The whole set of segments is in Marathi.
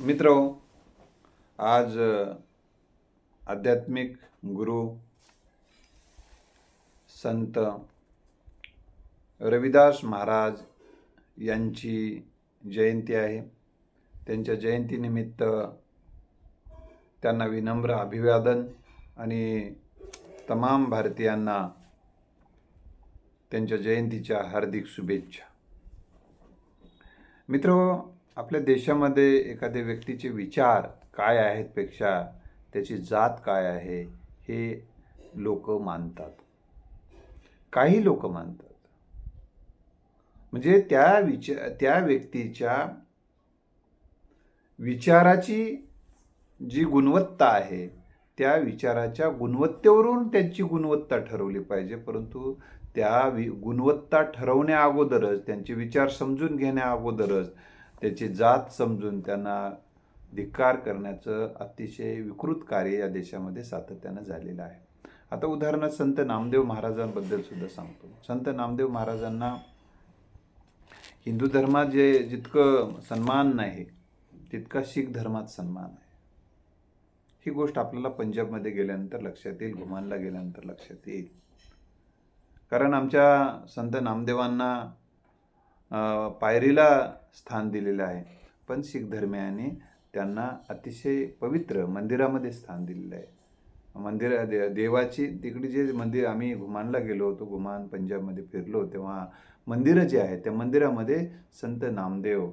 मित्र आज आध्यात्मिक गुरु संत रविदास महाराज यांची जयंती आहे. त्यांच्या जयंतीनिमित्त त्यांना विनम्र अभिवादन आणि तमाम भारतीयांना त्यांच्या जयंतीच्या हार्दिक शुभेच्छा. मित्र आपल्या देशामध्ये एखाद्या व्यक्तीचे विचार काय आहेत पेक्षा त्याची जात काय आहे हे लोक मानतात. काही लोक मानतात. म्हणजे त्या विचार त्या व्यक्तीच्या विचाराची जी गुणवत्ता आहे त्या विचाराच्या गुणवत्तेवरून त्यांची गुणवत्ता ठरवली पाहिजे. परंतु त्या वि गुणवत्ता ठरवण्या अगोदरच त्यांचे विचार समजून घेण्या अगोदरच त्याची जात समजून त्यांना धिक्कार करण्याचं अतिशय विकृत कार्य या देशामध्ये सातत्यानं झालेलं आहे. आता उदाहरणार्थ संत नामदेव महाराजांबद्दल सुद्धा सांगतो. संत नामदेव महाराजांना हिंदू धर्मात जे जितकं सन्मान नाही तितका शीख धर्मात सन्मान आहे. ही गोष्ट आपल्याला पंजाबमध्ये गेल्यानंतर लक्षात येईल घुमानला गेल्यानंतर लक्षात येईल. कारण आमच्या संत नामदेवांना पायरीला स्थान दिलेलं आहे. पण शीख धर्मियांनी त्यांना अतिशय पवित्र मंदिरामध्ये स्थान दिलेलं आहे. मंदिर दे देवाची तिकडे जे मंदिर आम्ही घुमानला गेलो होतो घुमान पंजाबमध्ये फिरलो तेव्हा मंदिरं जे आहेत त्या मंदिरामध्ये संत नामदेव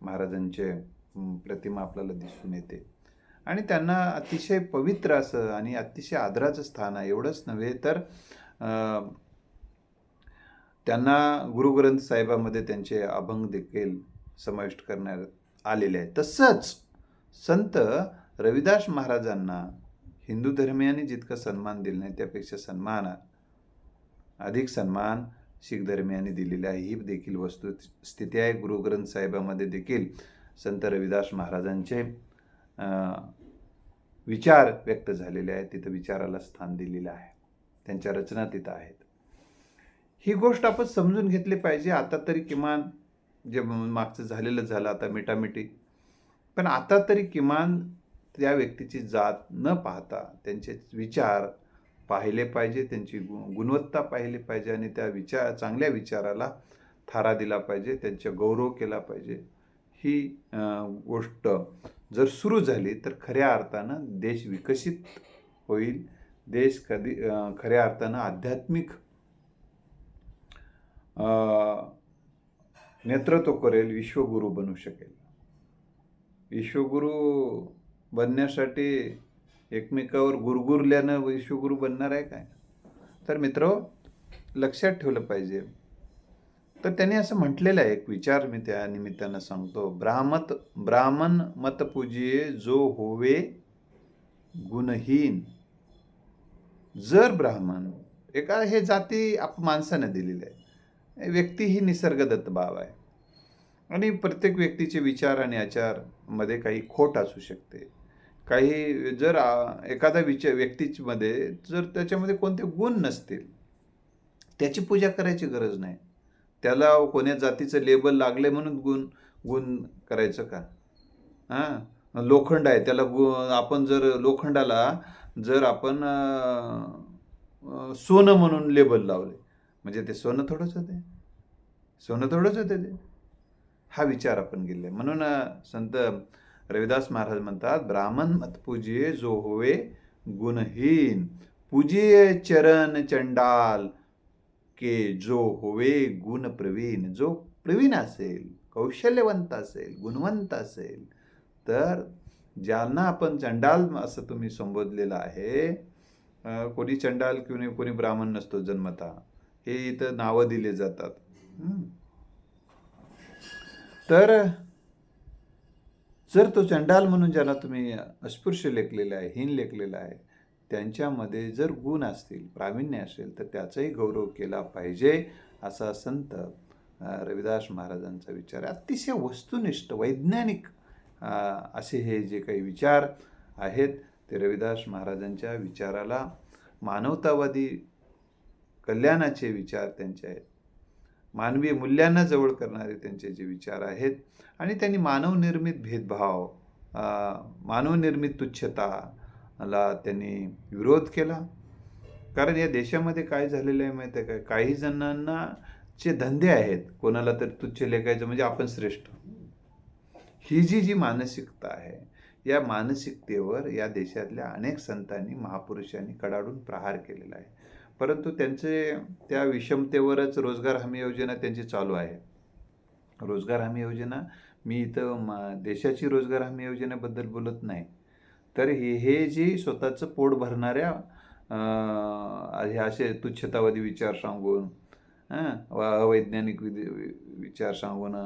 महाराजांचे प्रतिमा आपल्याला दिसून येते. आणि त्यांना अतिशय पवित्र असं आणि अतिशय आदराचं स्थान आहे. एवढंच नव्हे तर त्यांना गुरुग्रंथ साहेबामध्ये त्यांचे अभंग देखील समाविष्ट करण्यात आलेले आहे तसंच संत रविदास महाराजांना हिंदू धर्मियांनी जितका सन्मान दिला नाही त्यापेक्षा सन्मान अधिक सन्मान शीख धर्मियांनी दिलेला आहे. ही देखील वस्तू स्थिती आहे. गुरुग्रंथ साहेबामध्ये देखील संत रविदास महाराजांचे विचार व्यक्त झालेले आहेत. तिथं विचाराला स्थान दिलेलं आहे. त्यांच्या रचना तिथं आहेत. ही गोष्ट आपण समजून घेतली पाहिजे. आता तरी किमान जे मागचं झालेलं झालं आता मिटामिटी. पण आता तरी किमान त्या व्यक्तीची जात न पाहता त्यांचे विचार पाहिले पाहिजे त्यांची गु गुणवत्ता पाहिली पाहिजे आणि त्या विचार चांगल्या विचाराला थारा दिला पाहिजे त्यांचा गौरव केला पाहिजे. ही गोष्ट जर सुरू झाली तर खऱ्या अर्थानं देश विकसित होईल. देश कधी खऱ्या अर्थानं आध्यात्मिक नेतृत्व करेल विश्वगुरू बनू शकेल विश्वगुरू बनण्यासाठी एकमेकावर गुरगुरल्यानं विश्वगुरू बनणार आहे काय तर मित्र लक्षात ठेवलं पाहिजे तर त्यांनी असं म्हटलेलं आहे एक विचार मी त्या निमित्तानं सांगतो ब्राह्मत ब्राह्मण मतपूजिये जो होवे गुणहीन जर ब्राह्मण एका हे जाती आप माणसानं दिलेलं आहे व्यक्ती ही निसर्गदत्त बाब आहे. आणि प्रत्येक व्यक्तीचे विचार आणि आचारमध्ये काही खोट असू शकते. काही जर एखादा विचार व्यक्तीमध्ये जर त्याच्यामध्ये कोणते गुण नसतील त्याची पूजा करायची गरज नाही. त्याला कोण्या जातीचं लेबल लागले म्हणून गुण गुण करायचं का? हां? लोखंड आहे त्याला गु आपण जर लोखंडाला जर आपण सोनं म्हणून लेबल लावले म्हणजे ते सोनं थोडंच होते. सोनं थोडंच होते ते. हा विचार आपण गेले म्हणून संत रविदास महाराज म्हणतात ब्राह्मण मत जो होवे गुणहीन. पूजे चरण चंडाल के जो होवे गुण प्रवीण. जो प्रवीण असेल कौशल्यवंत असेल गुणवंत असेल तर ज्यांना आपण चंडाल असं तुम्ही संबोधलेलं आहे कोणी चंडाल कोणी कोणी ब्राह्मण नसतो जन्मता. हे इथं नावं दिले जातात. तर जर तो चंडाल म्हणून ज्याला तुम्ही अस्पृश्य लेखलेला आहे हीन लेखलेला आहे त्यांच्यामध्ये जर गुण असतील प्रावीण्य असेल तर त्याचाही गौरव केला पाहिजे असा संत रविदास महाराजांचा विचार अतिशय वस्तुनिष्ठ वैज्ञानिक असे हे जे काही विचार आहेत ते रविदास महाराजांच्या विचाराला मानवतावादी कल्याणाचे विचार त्यांचे आहेत. मानवी मूल्यांना जवळ करणारे त्यांचे जे विचार आहेत आणि त्यांनी मानवनिर्मित भेदभाव मानवनिर्मित मानवनिर्मित तुच्छताला त्यांनी विरोध केला. कारण या देशामध्ये काय झालेलं आहे माहिती आहे का? काही जणांना जे धंदे आहेत कोणाला तर तुच्छ लेखायचं म्हणजे आपण श्रेष्ठ. ही जी जी मानसिकता आहे या मानसिकतेवर या देशातल्या अनेक संतांनी महापुरुषांनी कडाडून प्रहार केलेला आहे. परंतु त्यांचे त्या विषमतेवरच रोजगार हमी योजना त्यांची चालू आहे. रोजगार हमी योजना मी इथं मा देशाची रोजगार हमी योजनेबद्दल बोलत नाही. तर हे हे जी स्वतःचं पोट भरणाऱ्या हे असे तुच्छतावादी विचार सांगून हां. वैज्ञानिक विधी विचार सांगून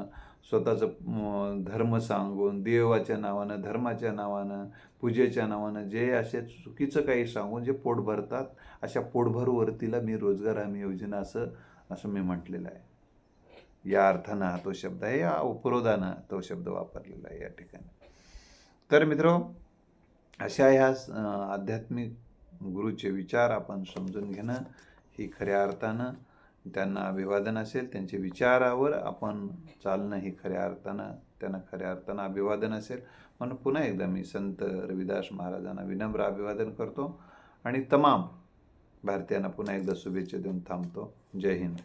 स्वतःचं धर्म सांगून देवाच्या नावानं धर्माच्या नावानं पूजेच्या नावानं जे असे चुकीचं काही सांगून जे पोट भरतात अशा पोटभरवरतीला मी रोजगार हमी योजना असं असं मी म्हटलेलं आहे. या अर्थानं हा तो शब्द आहे या उपरोधानं तो शब्द वापरलेला आहे या ठिकाणी. तर मित्र अशा ह्या आध्यात्मिक गुरुचे विचार आपण समजून घेणं ही खऱ्या अर्थानं त्यांना अभिवादन असेल त्यांच्या विचारावर आपण चालणं हे खऱ्या अर्थानं त्यांना खऱ्या अर्थानं अभिवादन असेल. म्हणून पुन्हा एकदा मी संत रविदास महाराजांना विनम्र अभिवादन करतो आणि तमाम भारतीयांना पुन्हा एकदा शुभेच्छा देऊन थांबतो. जय हिंद.